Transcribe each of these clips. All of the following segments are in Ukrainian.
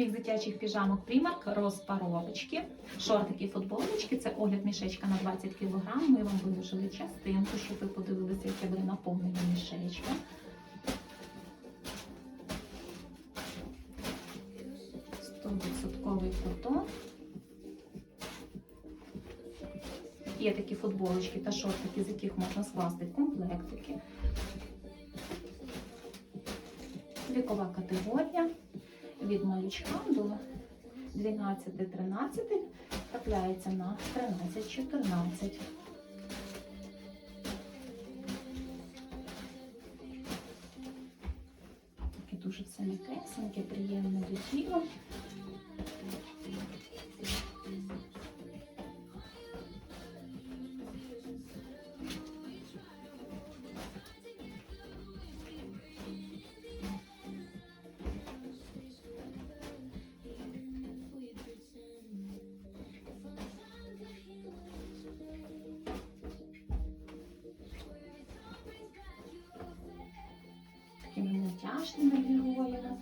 Мікс дитячих піжамок Primark, розпаровочки, шортики, футболочки. Це огляд мішечка на 20 кг. Ми вам виложили частинку, щоб ви подивилися, яке буде наповнення мішечка. Стовідсотковий котон. Є такі футболочки та шортики, з яких можна скласти комплектики. Вікова категорія від малючка до 12-13 трапляється на 13-14. Таке дуже все м'якесеньке, приємне до тіла. Мультяшними героями.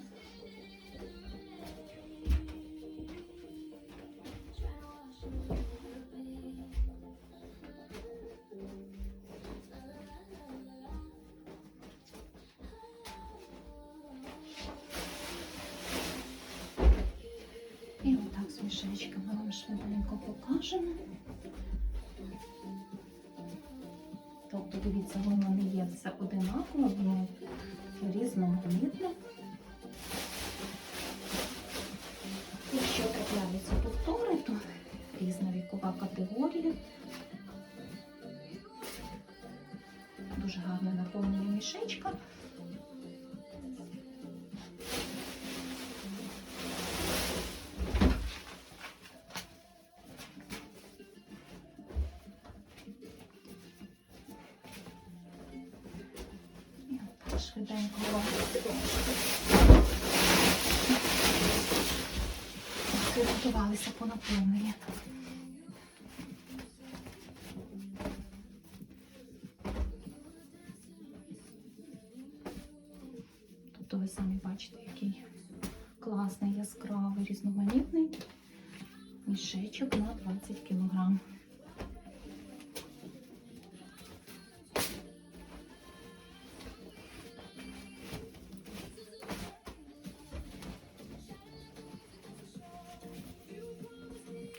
І отак з мішечками вам швиденько покажемо. Тобто, дивіться, воно не є все одинаково, воно різноманітне. Якщо трапляються повтори, то різна вікова категорія. Дуже гарне наповнення мішечка. Швиденько вам по наповненню. Тобто ви самі бачите, який класний, яскравий, різноманітний мішечок на 20 кг.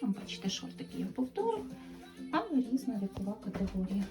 Бачите, шортики я повторю, але різна вікова категорія.